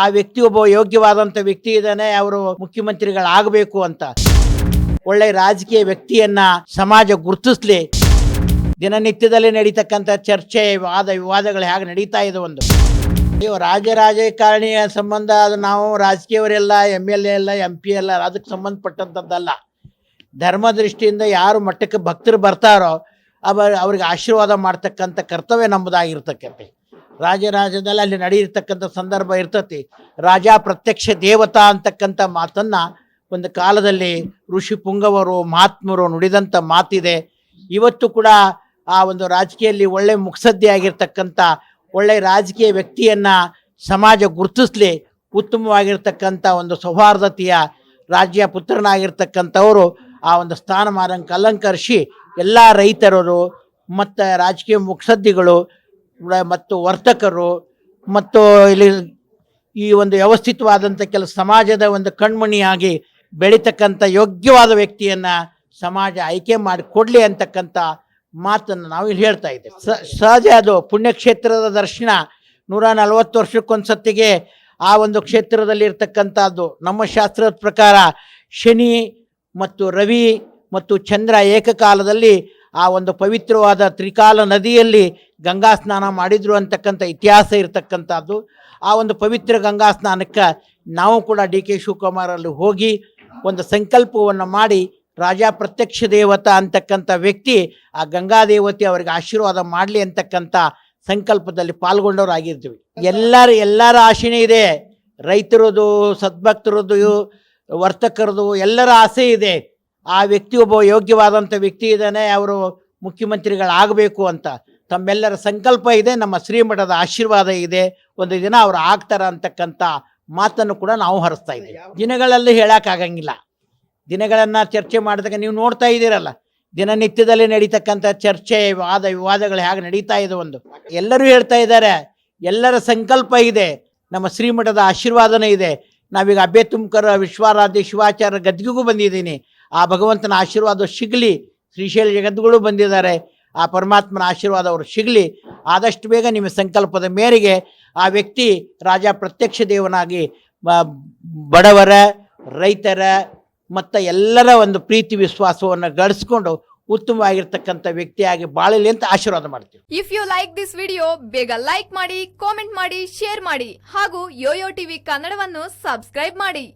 ಆ ವ್ಯಕ್ತಿ ಒಬ್ಬ ಯೋಗ್ಯವಾದಂತ ವ್ಯಕ್ತಿ ಇದ್ದಾನೆ, ಅವರು ಮುಖ್ಯಮಂತ್ರಿಗಳಾಗಬೇಕು ಅಂತ. ಒಳ್ಳೆ ರಾಜಕೀಯ ವ್ಯಕ್ತಿಯನ್ನ ಸಮಾಜ ಗುರುತಿಸ್ಲಿ. ದಿನನಿತ್ಯದಲ್ಲಿ ನಡೀತಕ್ಕಂಥ ಚರ್ಚೆ, ವಾದ ವಿವಾದಗಳು ಹೇಗೆ ನಡೀತಾ ಇದೆ ಒಂದು. ಅಯ್ಯೋ ರಾಜ್ಯ ರಾಜಕಾರಣಿಯ ಸಂಬಂಧ, ಅದು ನಾವು ರಾಜಕೀಯವರೆಲ್ಲ ಎಂ ಎಲ್ ಎ ಎಲ್ಲ ಎಂ ಪಿ ಎಲ್ಲ, ಅದಕ್ಕೆ ಸಂಬಂಧಪಟ್ಟಂಥದ್ದಲ್ಲ. ಧರ್ಮ ದೃಷ್ಟಿಯಿಂದ ಯಾರು ಮಟ್ಟಕ್ಕೆ ಭಕ್ತರು ಬರ್ತಾರೋ, ಅವ, ಅವ್ರಿಗೆ ಆಶೀರ್ವಾದ ಮಾಡ್ತಕ್ಕಂಥ ಕರ್ತವ್ಯ ನಮ್ಮದಾಗಿರ್ತಕ್ಕಂತೆ ರಾಜರಾಜ್ಯದಲ್ಲಿ ಅಲ್ಲಿ ನಡೆಯಿರ್ತಕ್ಕಂಥ ಸಂದರ್ಭ ಇರ್ತತಿ. ರಾಜ ಪ್ರತ್ಯಕ್ಷ ದೇವತಾ ಅಂತಕ್ಕಂಥ ಮಾತನ್ನ ಒಂದು ಕಾಲದಲ್ಲಿ ಋಷಿ ಪುಂಗವರು, ಮಹಾತ್ಮರು ನುಡಿದಂಥ ಮಾತಿದೆ. ಇವತ್ತು ಕೂಡ ಆ ಒಂದು ರಾಜಕೀಯದಲ್ಲಿ ಒಳ್ಳೆ ಮುಕ್ಸದ್ದಿ ಆಗಿರ್ತಕ್ಕಂಥ, ಒಳ್ಳೆ ರಾಜಕೀಯ ವ್ಯಕ್ತಿಯನ್ನ ಸಮಾಜ ಗುರುತಿಸ್ಲಿ, ಉತ್ತಮವಾಗಿರ್ತಕ್ಕಂಥ ಒಂದು ಸೌಹಾರ್ದತೆಯ ರಾಜ್ಯ ಪುತ್ರನಾಗಿರ್ತಕ್ಕಂಥವರು, ಆ ಒಂದು ಸ್ಥಾನಮಾನ ಅಲಂಕರಿಸಿ ಎಲ್ಲ ರೈತರರು, ಮತ್ತು ರಾಜಕೀಯ ಮುಕ್ಸದ್ದಿಗಳು ಮತ್ತು ವರ್ತಕರು ಮತ್ತು ಇಲ್ಲಿ ಈ ಒಂದು ವ್ಯವಸ್ಥಿತವಾದಂಥ ಕೆಲವು ಸಮಾಜದ ಒಂದು ಕಣ್ಮಣಿಯಾಗಿ ಬೆಳೀತಕ್ಕಂಥ ಯೋಗ್ಯವಾದ ವ್ಯಕ್ತಿಯನ್ನ ಸಮಾಜ ಆಯ್ಕೆ ಮಾಡಿ ಕೊಡ್ಲಿ ಅಂತಕ್ಕಂಥ ಮಾತನ್ನು ನಾವು ಇಲ್ಲಿ ಹೇಳ್ತಾ ಇದ್ದೇವೆ. ಸಹಜ ಅದು. ಪುಣ್ಯಕ್ಷೇತ್ರದ ದರ್ಶನ ನೂರ ನಲವತ್ತು ವರ್ಷಕ್ಕೊಂದ್ಸತ್ತಿಗೆ ಆ ಒಂದು ಕ್ಷೇತ್ರದಲ್ಲಿ ಇರ್ತಕ್ಕಂಥದ್ದು. ನಮ್ಮ ಶಾಸ್ತ್ರದ ಪ್ರಕಾರ ಶನಿ ಮತ್ತು ರವಿ ಮತ್ತು ಚಂದ್ರ ಏಕಕಾಲದಲ್ಲಿ ಆ ಒಂದು ಪವಿತ್ರವಾದ ತ್ರಿಕಾಲ ನದಿಯಲ್ಲಿ ಗಂಗಾ ಸ್ನಾನ ಮಾಡಿದ್ರು ಅಂತಕ್ಕಂಥ ಇತಿಹಾಸ ಇರತಕ್ಕಂಥದ್ದು. ಆ ಒಂದು ಪವಿತ್ರ ಗಂಗಾ ಸ್ನಾನಕ್ಕೆ ನಾವು ಕೂಡ ಡಿ ಕೆ ಶಿವಕುಮಾರಲ್ಲಿ ಹೋಗಿ ಒಂದು ಸಂಕಲ್ಪವನ್ನು ಮಾಡಿ ರಾಜ ಪ್ರತ್ಯಕ್ಷ ದೇವತಾ ಅಂತಕ್ಕಂಥ ವ್ಯಕ್ತಿ ಆ ಗಂಗಾ ದೇವತೆ ಅವರಿಗೆ ಆಶೀರ್ವಾದ ಮಾಡಲಿ ಅಂತಕ್ಕಂಥ ಸಂಕಲ್ಪದಲ್ಲಿ ಪಾಲ್ಗೊಂಡವರಾಗಿರ್ತೀವಿ ಎಲ್ಲರ ಎಲ್ಲರ ಆಶೆನೇ ಇದೆ. ರೈತರದು, ಸದ್ಭಕ್ತರದು ವರ್ತಕರದು ಎಲ್ಲರ ಆಸೆ ಇದೆ. ಆ ವ್ಯಕ್ತಿ ಒಬ್ಬ ಯೋಗ್ಯವಾದಂಥ ವ್ಯಕ್ತಿ ಇದ್ದಾನೆ, ಅವರು ಮುಖ್ಯಮಂತ್ರಿಗಳಾಗಬೇಕು ಅಂತ. ತಮ್ಮೆಲ್ಲರ ಸಂಕಲ್ಪ ಇದೆ, ನಮ್ಮ ಶ್ರೀಮಠದ ಆಶೀರ್ವಾದ ಇದೆ. ಒಂದು ದಿನ ಅವ್ರು ಆಗ್ತಾರ ಅಂತಕ್ಕಂಥ ಮಾತನ್ನು ಕೂಡ ನಾವು ಹರಿಸ್ತಾ ಇದ್ದೀವಿ. ದಿನಗಳಲ್ಲಿ ಹೇಳೋಕ್ಕಾಗಂಗಿಲ್ಲ ದಿನಗಳನ್ನು ಚರ್ಚೆ ಮಾಡಿದಾಗ ನೀವು ನೋಡ್ತಾ ಇದ್ದೀರಲ್ಲ, ದಿನನಿತ್ಯದಲ್ಲಿ ನಡೀತಕ್ಕಂಥ ಚರ್ಚೆ, ವಾದ ವಿವಾದಗಳು ಹೇಗೆ ನಡೀತಾ ಇದೆ ಒಂದು. ಎಲ್ಲರೂ ಹೇಳ್ತಾ ಇದ್ದಾರೆ, ಎಲ್ಲರ ಸಂಕಲ್ಪ ಇದೆ, ನಮ್ಮ ಶ್ರೀಮಠದ ಆಶೀರ್ವಾದನೂ ಇದೆ. ನಾವೀಗ ಅಬ್ಬೆ ತುಮಕರ ವಿಶ್ವಾರಾಧ್ಯ ಶಿವಾಚಾರ್ಯ ಗದ್ದಿಗೂ ಬಂದಿದ್ದೀನಿ. ಆ ಭಗವಂತನ ಆಶೀರ್ವಾದ ಸಿಗಲಿ. ಶ್ರೀಶೈಲ ಜಗದ್ಗುರು ಬಂದಿದ್ದಾರೆ. ಆ ಪರಮಾತ್ಮನ ಆಶೀರ್ವಾದ ಅವರು ಸಿಗಲಿ. ಆದಷ್ಟು ಬೇಗ ನಿಮ್ಮ ಸಂಕಲ್ಪದ ಮೇರೆಗೆ ಆ ವ್ಯಕ್ತಿ ರಾಜ ಪ್ರತ್ಯಕ್ಷ ದೇವನಾಗಿ ಬಡವರ, ರೈತರ, ಮತ್ತು ಎಲ್ಲರ ಒಂದು ಪ್ರೀತಿ ವಿಶ್ವಾಸವನ್ನು ಗಳಿಸ್ಕೊಂಡು ಉತ್ತಮವಾಗಿರ್ತಕ್ಕಂಥ ವ್ಯಕ್ತಿಯಾಗಿ ಬಾಳಲಿ ಅಂತ ಆಶೀರ್ವಾದ ಮಾಡ್ತೀವಿ. If you like this video ಬೇಗ ಲೈಕ್ ಮಾಡಿ ಕಾಮೆಂಟ್ ಮಾಡಿ ಶೇರ್ ಮಾಡಿ. ಹಾಗೂ ಯೋಯೋ ಟಿವಿ ಕನ್ನಡವನ್ನು ಸಬ್ಸ್ಕ್ರೈಬ್ ಮಾಡಿ.